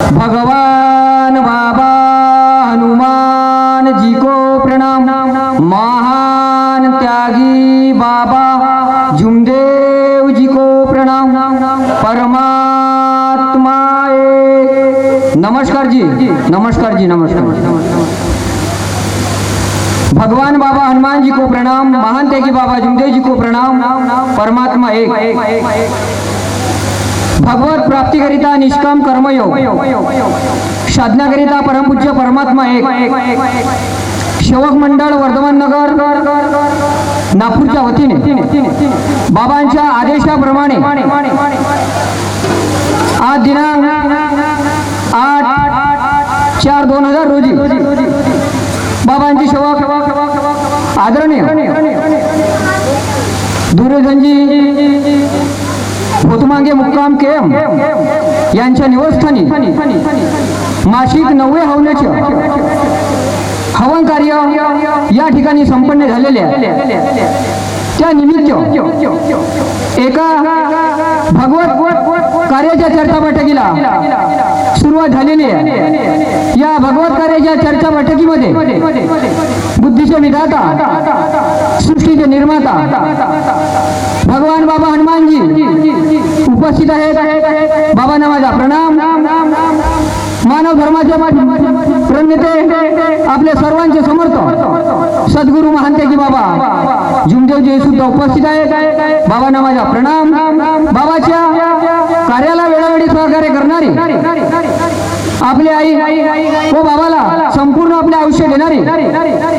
भगवान बाबा हनुमान जी को प्रणाम। महान त्यागी बाबा जुमदेव जी को प्रणाम। परमात्मा नमस्कार जी नमस्कार जी, नमस्कार। भगवान बाबा हनुमान जी को प्रणाम, महान त्यागी बाबा जुमदेव जी को प्रणाम। परमात्मा एक। भगवत प्राप्तीकरिता निष्काम कर्मयोग. साधण्याकरिता परमपूज्य परमात्मा एक. सेवक मंडळ वर्धमान नगर नागपूरच्या वतीने. बाबांच्या आदेशाप्रमाणे. आज दिनांक आठ चार दोन हजार रोजी बाबांची सेवा आदरणीय. दुर्योधनजी भूतमांगे मुक्काम केम यांच्या निवस्थानी मासिक नववे हवनाच्या हवन कार्य या ठिकाणी संपन्न झालेले त्या निमित्त एका भगवत कार्याच्या चर्चा बैठकीला सुरुवात झालेली आहे. या भगवत कार्याच्या चर्चा बैठकीमध्ये बुद्धीचे विधाता सृष्टीचे निर्माता भगवान बाबा हनुमानजी उपस्थित आहेत. बाबांना माझा प्रणाम मानव धर्माचे प्रणेते आपले सर्वांचे समर्थ सद्गुरू महांतेजी बाबा जुमदेवजी सुद्धा उपस्थित आहेत. बाबांना माझा प्रणाम बाबाच्या आपली आई व बाबाला संपूर्ण आपले आयुष्य देणारी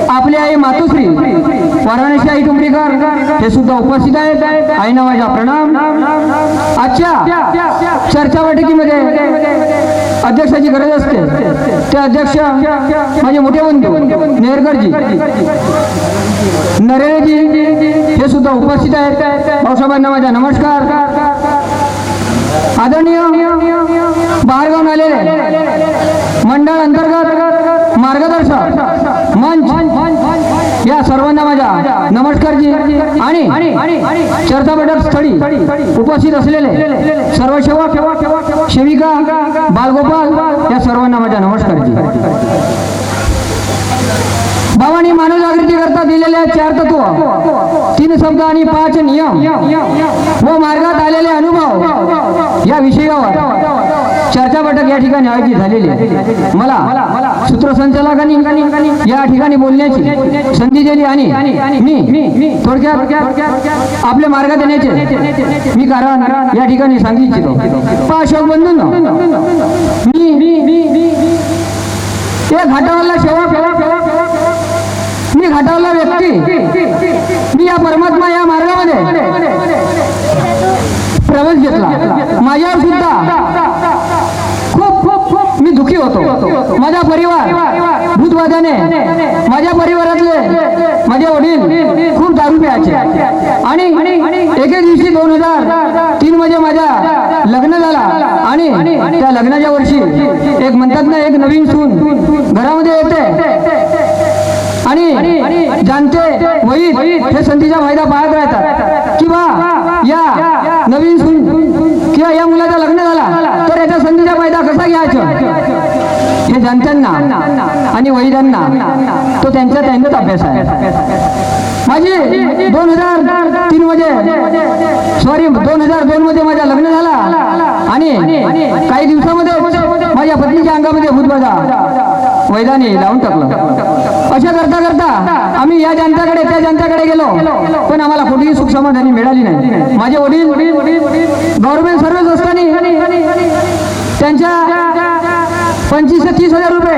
आपली आई मातोश्री वाराणसी आई टुंबरीकर हे सुद्धा उपस्थित आहेत. आई नावाचा प्रणाम. आजच्या चर्चा बैठकीमध्ये अध्यक्षाची गरज असते. ते अध्यक्ष माझे मोठे बंधू नेरकरजी नरेंद्रजी हे सुद्धा उपस्थित आहेत. भाऊसाहेबांना माझा नमस्कार. आदरणीय बाहेरगावून आलेले मंडळ अंतर्गत मार्गदर्शक मंच या सर्वांना माझ्या नमस्कार जी आणि चर्चा बैठक स्थळी उपस्थित असलेले सर्व सेवक सेविका बालगोपाल या सर्वांना माझ्या नमस्कार जी बाबांनी मानव जागृती करता दिलेल्या चार तत्व तीन शब्द आणि पाच नियम व मार्गात आलेले अनुभव या विषयावर चर्चा बैठक या ठिकाणी आयोजित झालेली आहे. मला सूत्रसंचालकांनी या ठिकाणी बोलण्याची संधी दिली आणि मी थोडक्यात आपले मार्ग देण्याचे मी कारण या ठिकाणी सांगू अशोक बंधू मी ते घाटावरला सेवा मी घाटावरला व्यक्ती मी या परमात्मा या मार्गामध्ये प्रवेश घेतला. माझ्यावर सुद्धा खूप खूप खूप मी दुखी होतो. माझा परिवार भूतवादाने माझ्या परिवारातले माझे वडील खूप दारू प्यायचे. आणि एके दिवशी दोन हजार तीन मध्ये माझ्या लग्न झाला आणि त्या लग्नाच्या वर्षी एक म्हणतात ना एक नवीन सून घरामध्ये येते. आणि जाणते वहीत हे संधीचा फायदा पाहत राहतात. किंवा या नवीन सून किंवा या मुलाचा लग्न झाला तर याच्या संधीचा फायदा कसा घ्यायचा? हे जनतांना आणि वैद्यांना तो त्यांचा त्यांचाच अभ्यास आहे. माझी दोन हजार तीन मध्ये सॉरी दोन हजार दोन मध्ये माझ्या लग्न झाला आणि काही दिवसामध्ये माझ्या पत्नीच्या अंगामध्ये भूतबाधा वैदाने लावून टाकलं. अशा करता करता आम्ही या जनताकडे त्या जनताकडे गेलो पण आम्हाला कुठेही सुख समाधानी मिळाली नाही. माझे वडील गव्हर्नमेंट सर्व्हिस असताना त्यांच्या पंचवीस ते तीस हजार रुपये.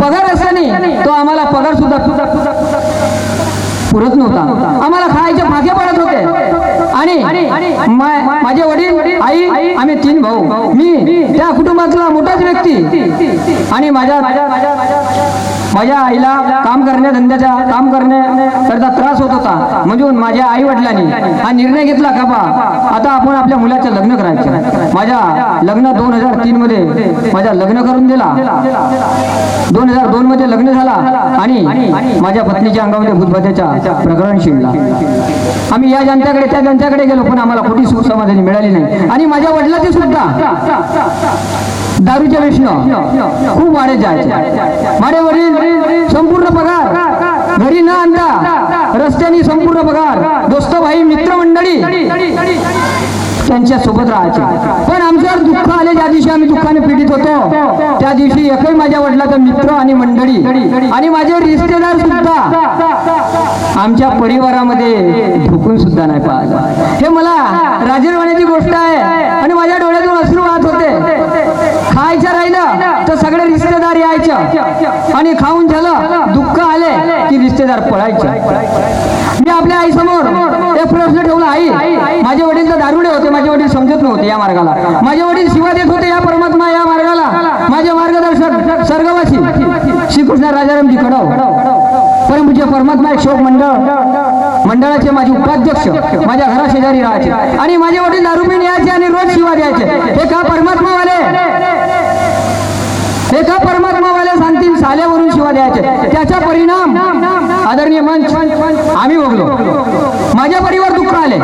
पगार असताना तो आम्हाला पगार सुद्धा पुरत नव्हता. आम्हाला खायचे फाके पडत होते. आणि माझे वडील आई आम्ही तीन भाऊ. मी त्या कुटुंबातला मोठाच व्यक्ती. आणि माझ्या माझ्या आईला काम करण्या धंद्याचा काम करण्याकरता त्रास होत होता. म्हणून माझ्या आई वडिलांनी हा निर्णय घेतला का बा? आता आपण आपल्या मुलाचं लग्न करायचं. माझ्या लग्न दोन हजार तीन मध्ये माझ्या लग्न करून दिला. दोन हजार दोन मध्ये लग्न झाला आणि माझ्या पत्नीच्या अंगामध्ये भूतबाधेचा प्रकरण शिडला. आम्ही या जनतेकडे त्या त्यांच्याकडे गेलो पण आम्हाला कुठे सुख समाधानी मिळाली नाही. आणि माझ्या वडिलाचे सुद्धा. दारूच्या वेशनं खूप वाढे जायचे. माझे वडील संपूर्ण पगार. घरी न आणता रस्त्याने संपूर्ण पगार. दोस्त भाई मित्रमंडळी त्यांच्यासोबत राहायचे. पण आमच्यावर दुःख आले ज्या दिवशी आम्ही दुःखाने पीडित होतो त्या दिवशी एकही माझ्या वडिलाचा मित्र आणि मंडळी आणि माझे रिश्तेदार सुद्धा आमच्या परिवारामध्ये ढुकून सुद्धा नाही पाहिलं. हे मला राजीरवाण्याची गोष्ट आहे आणि माझ्या डोळ्यातून अश्रू वाहत होते. खायचं राहिलं तर सगळे रिश्तेदार यायचं. आणि खाऊन झालं दुःख आले की रिश्तेदार पळायचे. मी आपल्या आई समोर एक प्रश्न ठेवला आई माझे वडील तर दारुडे होते माझे वडील समजत नव्हते या मार्गाला. माझे वडील शिवा देत होते या परमात्मा या मार्गाला. माझे मार्गदर्शक सर्गवासी श्रीकृष्ण राजारामजी कडव परमपूज्य परमात्मा एक शोक मंडळ. मंडळाचे माझे उपाध्यक्ष माझ्या घरा शेजारी राहायचे. आणि माझे वडील दारू पिऊन यायचे आणि रोज शिवा द्यायचे. हे का परमात्मावाले? का परमात्मावाल्या सांगतील साल्यावरून शिवा द्यायचे. त्याचा परिणाम आदरणीय मंच आम्ही बघलो माझ्या परिवार दुःख आले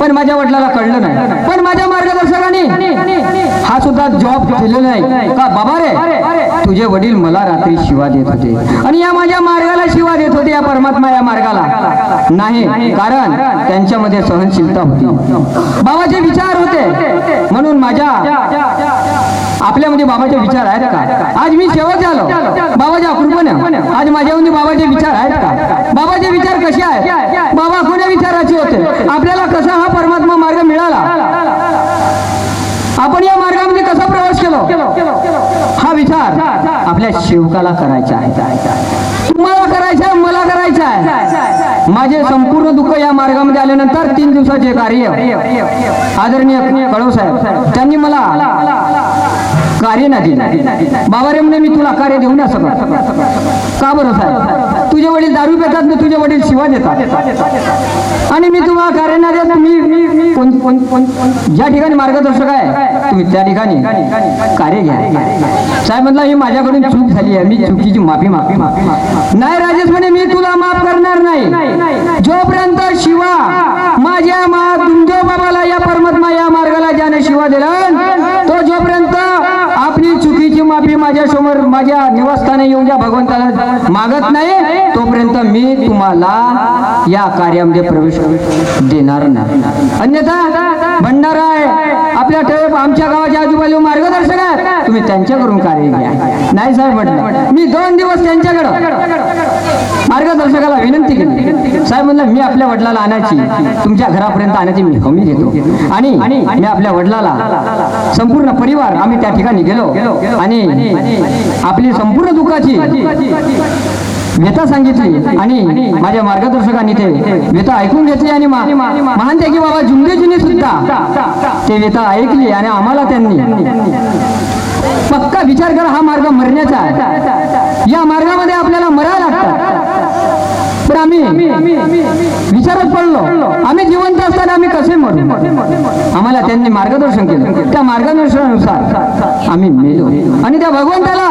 पण माझ्या वडिलाला कळलं नाही. पण माझ्या मार्गदर्शकाने हा सुद्धा जॉब दिलेला नाही. का बाबा रे? तुझे वडील मला रात्री शिवा देत होते. आणि या माझ्या मार्गाला शिवा देत होते या परमात्मा या मार्गाला. नाही कारण त्यांच्यामध्ये सहनशीलता होती. बाबाचे विचार होते. म्हणून माझ्या आपल्यामध्ये बाबाचे विचार आहेत का? आज मी शेवट झालो. बाबाच्या कृपेनं. आज माझ्यामध्ये बाबाचे विचार आहेत का? बाबाचे विचार कसे आहेत? बाबा कोण्या विचाराचे होते? आपल्याला कसा हा परमात्मा मार्ग मिळाला? आपण या मार्गामध्ये कसा प्रवास केलो हा विचार आपल्या शिवकाला करायचा आहे. तुम्हाला करायचा आहे मला करायचा आहे. माझे संपूर्ण दुःख या मार्गामध्ये आल्यानंतर तीन दिवसाचे कार्य. आदरणीय कळव साहेब त्यांनी मला कार्य नाही दिलं. बाबा रे म्हणे मी तुला कार्य देऊ ना सगळं का बरं साहेब? तुझे वडील दारू पितात मी तुझे वडील शिवा देतात. आणि मी तुम्हाला कार्य देत ज्या ठिकाणी मार्गदर्शक आहे तुम्ही त्या ठिकाणी कार्य घ्या. साहेब म्हणला ही माझ्याकडून चूक झाली आहे मी चुकीची माफी माफी माफी नाही राजेश म्हणे मी तुला माफ करणार नाही. जोपर्यंत शिवा माझ्या मा तुमच्या बाबाला या परमात्मा या मार्गाला ज्याने शिवा दिला तो जोपर्यंत आपली चुकीची माफी माझ्यासमोर माझ्या निवासस्थानी येऊन ज्या भगवंताला मागत नाही तोपर्यंत मी तुम्हाला या कार्यामध्ये प्रवेश देणार नाही. अन्यथा भंडारा आहे आपल्या ठेव आमच्या गावाच्या आजूबाजू मार्गदर्शक आहेत. तुम्ही त्यांच्याकडून कार्य घ्या. नाही साहेब म्हटलं. मी दोन दिवस त्यांच्याकडं मार्गदर्शकाला विनंती केली. साहेब म्हणलं मी आपल्या वडिलाला आणायची. तुमच्या घरापर्यंत आणायची मी हमी घेतो. आणि मी आपल्या वडिलाला संपूर्ण परिवार आम्ही त्या ठिकाणी गेलो. आणि आपली संपूर्ण दुःखाची व्यथा सांगितली आणि माझ्या मार्गदर्शकांनी ते व्यथा ऐकून घेतली आणि मा- महान की बाबा जुंदेजीने सुद्धा ते व्यथा ऐकली आणि आम्हाला त्यांनी पक्का विचार करा हा मार्ग मरण्याचा आहे. या मार्गामध्ये आपल्याला मरायला लागतं. पण आम्ही विचारत पडलो आम्ही जिवंत असताना आम्ही कसे मरू? आम्हाला त्यांनी मार्गदर्शन केलं. त्या मार्गदर्शनानुसार आम्ही मेलो. आणि त्या भगवंताला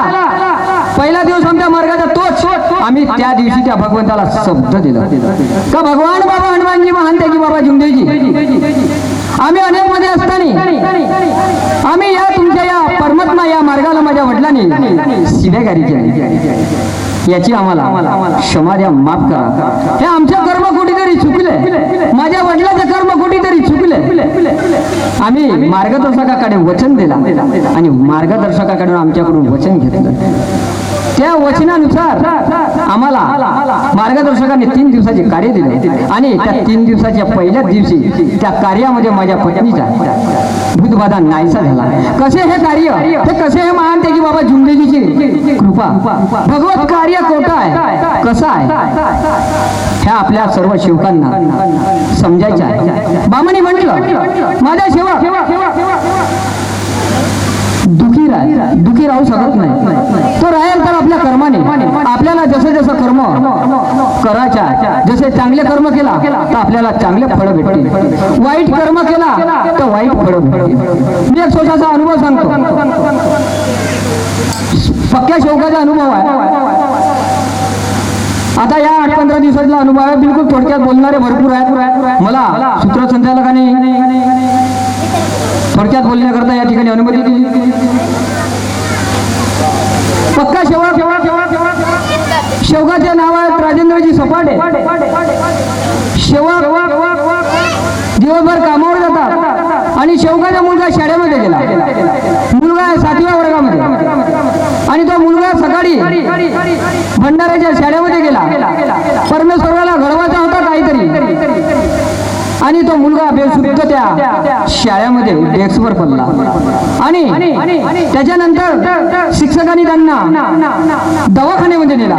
पहिला दिवस आमच्या मार्गाचा तोच आम्ही त्या दिवशी त्या भगवंताला शब्द दिला. का भगवान बाबा हनुमानजी महान की बाबा जुंदेजी आम्ही अनेकमध्ये असताना आम्ही या तुमच्या या परमात्मा या मार्गाला माझ्या वडिलांनी शिवेगारी केली. याची आम्हाला क्षमा द्या माफ करा. हे आमच्या कर्म कुठेतरी चुकले माझ्या वडिलाचं कर्म कुठेतरी चुकले आम्ही मार्गदर्शकाकडे वचन दिला आणि मार्गदर्शकाकडून आमच्याकडून वचन घेतलं. त्या वचनानुसार आम्हाला मार्गदर्शकाने तीन दिवसाचे कार्य दिले आणि त्या तीन दिवसाच्या पहिल्याच दिवशी त्या कार्यामध्ये माझ्या पत्नीचा भूतबाधा नाहीसा झाला. कसे हे कार्य? हे कसे हे महान की बाबा जुंदेजीची कृपा? भगवत कार्य कोटा आहे? कसं आहे? ह्या आपल्या सर्व शिवकांना समजायच्या आहे. म्हटलं माझ्या सेवा दुखी दुखी राहू शकत नाही. तो राहील तर आपल्या कर्माने. आपल्याला जसं जसं कर्म करायच्या जसे चांगले कर्म केला तर आपल्याला चांगले फळ भेटतील. वाईट कर्म केला तर वाईट फळ भेटते मी एक स्वतःचा अनुभव सांगतो. पक्क्या शोकाचा अनुभव आहे. आता या आठ पंधरा दिवसातला अनुभव आहे. बिलकुल थोडक्यात बोलणारे भरपूर आहेत. मला सूत्रसंचालकाने थोडक्यात बोलण्याकरता या ठिकाणी अनुमती दिली. पक्का शेवा शेवगाचे शेवगाच्या नावात राजेंद्रजी सपाटे. शेवा दिवसभर कामावर जातात आणि शेवगाचा मुलगा शाळेमध्ये गेला. मुलगा सातव्या वर्गामध्ये. आणि तो मुलगा सकाळी भंडाऱ्याच्या शाळेमध्ये आणि तो मुलगा बेशुद्ध त्या शाळेमध्ये डेस्कवर पडला. आणि त्याच्यानंतर शिक्षकांनी त्यांना दवाखान्यामध्ये नेला.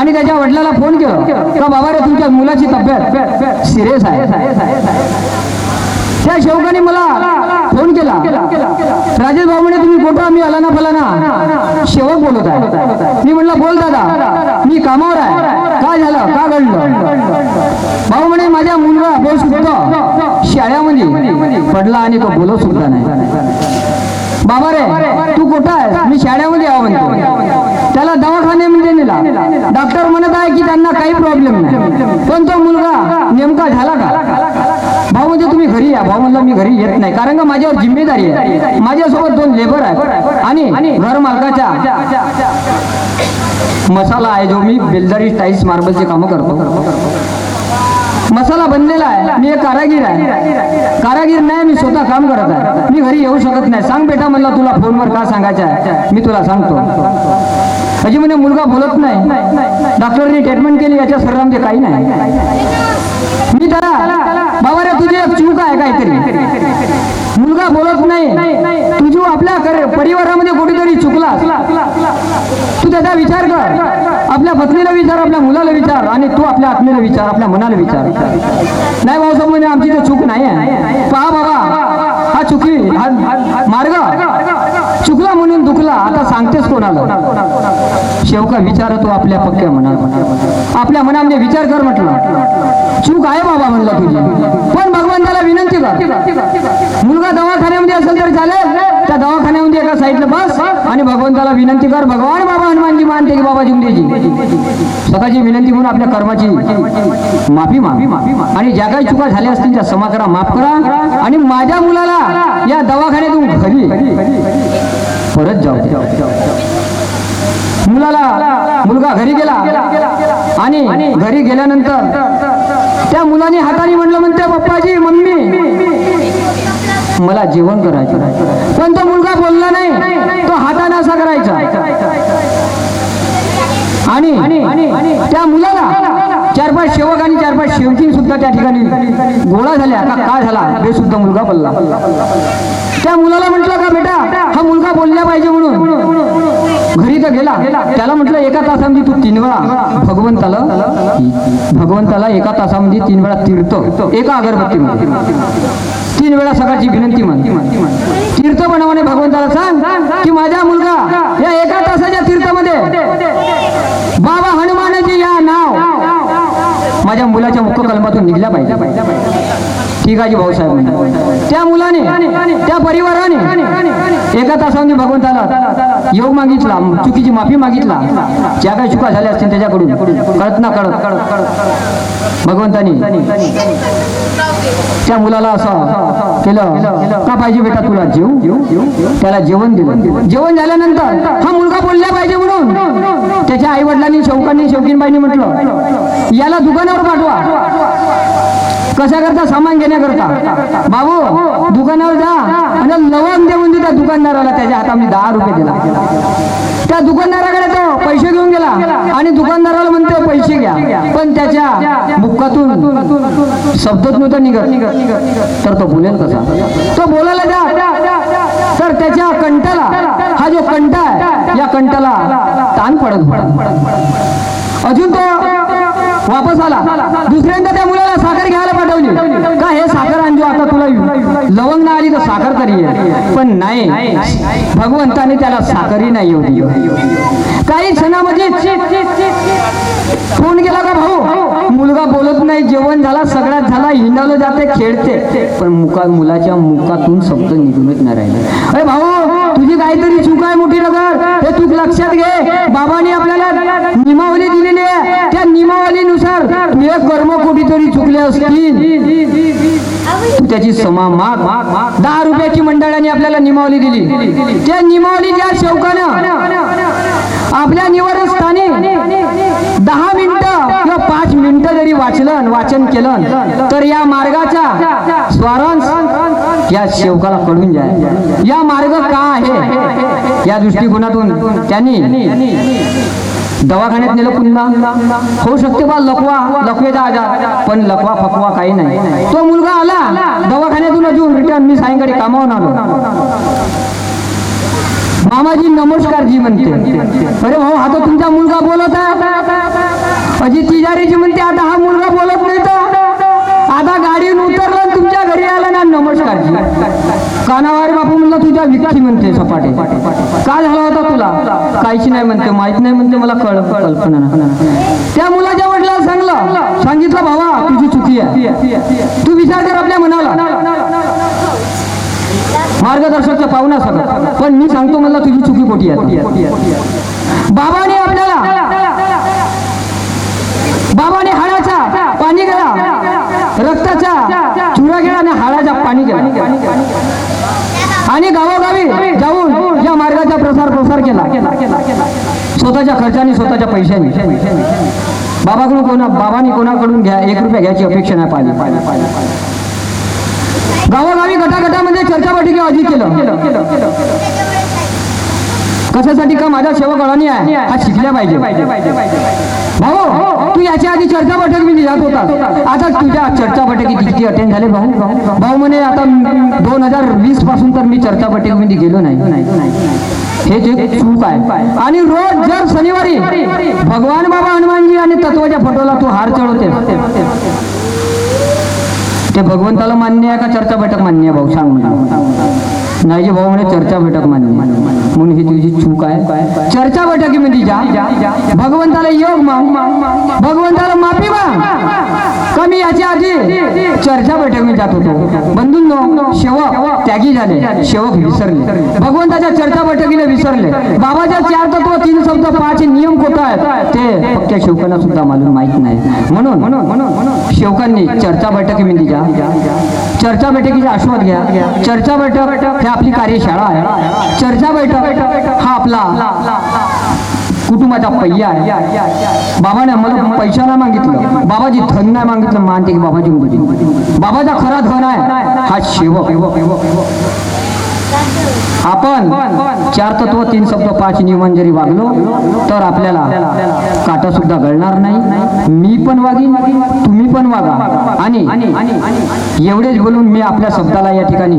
आणि त्याच्या वडिलाला फोन केला. का बाबा रे तुमच्या मुलाची तब्येत सिरियस आहे. त्या शेवकाने मला फोन केला. राजेश भाऊ म्हणे तुम्ही कुठं आम्ही आला ना फलाना शेवक बोलत आहे. मी म्हटलं बोल दादा मी कामावर आहे. काय झालं? का घडलं? भाऊ म्हणे माझ्या मुलगा बेशुद्ध शाळेमध्ये पडला आणि तो बोलत सुद्धा नाही. बाबा रे तू कुठं आहे मी शाळेमध्ये आहो म्हणतो. त्याला दवाखान्यामध्ये म्हणजे नेला. डॉक्टर म्हणत आहे की त्यांना काही प्रॉब्लेम नाही. पण तो मुलगा नेमका झाला का? भाऊ म्हणजे तुम्ही घरी या. भाऊ म्हणलं मी घरी येत नाही. कारण का माझ्यावर जिम्मेदारी आहे. माझ्यासोबत दोन लेबर आहे आणि घर मालकाच्या मसाला आहे जो मी बेलदारी टाईल्स मार्बलचे कामं करतो. मसाला बनलेला आहे. मी एक कारागीर आहे. कारागीर नाही मी स्वतः काम करत आहे. मी घरी येऊ शकत नाही. सांग बेटा म्हणला तुला फोनवर का सांगायचं आहे? मी तुला सांगतो. अजी म्हणे मुलगा बोलत नाही. डॉक्टरने ट्रीटमेंट केली याच्या शरीरामध्ये काही नाही. मी त्याला बाबा रे तुझी एक चूक आहे काहीतरी. मुलगा बोलत नाही. तुझी आपल्या परिवारामध्ये कुठेतरी चुकला. तू त्याचा विचार कर. आपल्या पत्नीला विचार आपल्या मुलाला विचार आणि तू आपल्या आत्मेला विचार आपल्या मनाला विचार. नाही भाऊ म्हणजे आमची तर चूक नाही आहे पहा बाबा हा चुकी हा मार्ग. चुकला म्हणून दुखला आता सांगतेस कोणाला? शेवका विचार तू आपल्या पक्क्या मनात. आपल्या मनामध्ये विचार कर म्हटलं. चूक आहे बाबा म्हणलं तुझी. पण भगवंताला विनंती कर. मुलगा दवाखान्यामध्ये असेल तर चालेल. त्या दवाखान्यामध्ये एका साईडला बस आणि भगवंताला विनंती कर भगवान बाबा हनुमानजी मानते की बाबा जिंदेजी स्वतःची विनंती म्हणून आपल्या कर्माची माफी माफी आणि ज्या काही चुका झाल्या असतील त्या क्षमा करा माफ करा. आणि माझ्या मुलाला या दवाखान्यातून घरी परत जाऊ दे मुलाला मुलगा घरी गेला आणि घरी गेल्यानंतर त्या मुलाने हाताने म्हणलं म्हणते पप्पाजी मम्मी मला जेवण करायचं. पण तो मुलगा बोलला नाही. तो हाताने असा करायचा. आणि त्या मुलाला चार पाच सेवक आणि चार पाच शेवकीन सुद्धा त्या ठिकाणी गोळा झाल्या. का काय झाला? हे सुद्धा मुलगा बोलला. त्या मुलाला म्हटलं का बेटा हा मुलगा बोलला पाहिजे म्हणून. घरी तर गेला. त्याला म्हटलं एका तासामध्ये तू तीन वेळा भगवंताला भगवंताला एका तासामध्ये तीन वेळा तीर्थ. एका अगरबत्तीमध्ये. तीन वेळा सकाळची विनंती म्हण. तीर्थ बनवणे भगवंताला सांग की माझा मुलगा या एका तासाच्या तीर्थामध्ये बाबा हनुमानजी या नाव. माझ्या मुलाच्या मुख्य कलमातून निघल्या पाहिजे. ठीक आहे जी भाऊसाहेब म्हणे. त्या मुलाने त्या परिवाराने एका तासाने भगवंताला योग मागितला चुकीची माफी मागितला. ज्या काही चुका झाल्या असतील त्याच्याकडून कळत ना कळत. भगवंतानी त्या मुलाला असं केलं का पाहिजे बेटा तुला जेव? त्याला जेवण दिलं. जेवण झाल्यानंतर हा मुलगा बोलला पाहिजे म्हणून. त्याच्या आई वडिलांनी शौकांनी शौकीनबाईंनी म्हटलं याला दुकानावर पाठवा. कशा करता सामान घेण्याकरता? बाबू दुकानावर जा आणि लवण देऊन त्या दुकानदाराला त्याच्या हातामध्ये दहा रुपये दिला. त्या दुकानदाराकडे तो पैसे घेऊन गेला आणि दुकानदाराला म्हणते पैसे घ्या. पण त्याच्या बुक्कातून शब्दच नव्हता निघत. तर तो बोलेल कसा? तो बोलायला द्या तर त्याच्या कंठाला हा जो कंठा आहे या कंठाला ताण पडत पडत अजून तो वापस आला. दुसऱ्यांदा त्या मुलाला साखर घ्यायला पाठवली. का हे साखर आणजो आता तुला? लवंग ना आली तर साखर तरी पण नाही. भगवंताने त्याला साखरही नाही एवढी. काही क्षणामध्ये फोन केला का भाऊ? मुलगा बोलत नाही जेवण झाला सगळ्यात झाला हिंडावलं जाते खेळते. पण मुका मुलाच्या मुखातून शब्द निघूनच नाही राहिले. अरे भाऊ तुझी काहीतरी चूक आहे मोठी नगर हे तू लक्षात घे. बाबाने आपल्याला निमावली दिली. नियमावली त्या नियमावलीनुसार तुझे कर्म कुठेतरी चुकले असतील. त्याची समा माग. दहा रुपयाची मंडळाने आपल्याला नियमावली दिली. त्या नियमावलीच्या शौकानं आपल्या निवारस्थानी दहा मिनिटं किंवा पाच मिनिटं जरी वाचलं वाचन केलं तर या मार्गाचा स्वारांश या शेवकाला कळून जाय. या मार्ग का आहे? या दृष्टिकोनातून त्यांनी दवाखान्यात नेलं पुन्हा. होऊ शकते बा लकवा लकवेचा आजार. पण लकवा फकवा काही नाही. तो मुलगा आला दवाखान्यातून अजून रिटर्न मी सायंकाळी कामावून आलो. मामाजी नमस्कार जी म्हणते. अरे भाऊ हा तो तुमचा मुलगा बोलत आहे? अजी तिजारीजी म्हणते आता हा मुलगा बोलत नाही तर? आता गाडीहून उतरला तुमच्या घरी आला ना नमस्कार जी कानावारी बापू म्हणलं तुझ्या विख्खी म्हणते सपाटे. काय झाला होता तुला? काहीशी नाही म्हणते माहीत नाही म्हणते मला कळ कल्पना त्या मुलाच्या वडिलाला सांगलं सांगितलं भावा तुझी चुकी आहे. तू विचार कर आपल्या मनाला. मार्गदर्शकचं पाहू ना सगळं पण मी सांगतो मला तुझी चुकी मोठी आहे. बाबाने आपल्याला बाबाने हाडाचा पाणी गेला रक्ताचा चुरा गेला आणि हाडाचा पाणी गेला आणि गावोगावी जाऊन या संसार केला. स्वतःच्या खर्चाने स्वतःच्या पैशाने. बाबाकडून कोणा बाबाने कोणाकडून घ्या एक रुपया घ्यायची अपेक्षा नाही पाहिजे गावोगावी गटागटामध्ये चर्चा बैठकी आधी केलं. कशासाठी का माझ्या सेवक आहे? हा शिकल्या पाहिजे. भाऊ तू याच्या आधी चर्चा बैठक मी जात होता. आता तुझ्या चर्चा बैठकी किती अटेंड झाले भाऊ. भाऊ म्हणे आता दोन हजार वीसपासून तर मी चर्चा बैठकीमध्ये गेलो नाही. हे जे चूक आहे. आणि रोज जर शनिवारी भगवान बाबा हनुमानजी आणि तत्वाच्या फोटोला तू हार चढवते. ते भगवंताला मान्य आहे का चर्चा बैठक मान्य आहे भाऊ? सांग मला. नाही जे भाऊ म्हणे चर्चा बैठक मान्य म्हणून ही तुझी चूक आहे. चर्चा बैठकीमध्ये जा. भगवंताला योग माग. भगवंताला माफी माग. कमी याच्या आधी चर्चा बैठकीमध्ये जात होतो. बंधूंनो शेवक त्यागी झाले. शेवक विसरले. भगवंताच्या चर्चा बैठकीला विसरले. बाबाच्या चार तत्व तीन शब्द पाच नियम कोणता आहेत. ते फक्त शेवकांना सुद्धा मालूम माहीत नाही. म्हणून म्हणून म्हणून शेवकांनी चर्चा बैठकीमध्ये जा. चर्चा बैठकीचा आस्वाद घ्या. चर्चा बैठक हे आपली कार्यशाळा आहे. चर्चा बैठक हा आपला कुटुंबाचा पहिया आहे. बाबाने आम्हाला पैसा नाही मागितलं. बाबाजी धन नाही मागितलं. मानते की बाबाजी बाबाचा खरा धन आहे. हा शेवक. आपण चार तत्व तीन शब्द पाच नियमन जरी वागलो तर आपल्याला काटा सुद्धा गळणार नाही. मी पण वागीन तुम्ही पण वागा. आणि एवढेच बोलून मी आपल्या शब्दाला या ठिकाणी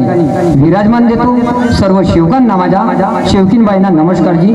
विराजमान देतो. सर्व शेवकांना माझ्या शेवकीनबाईंना नमस्कार जी.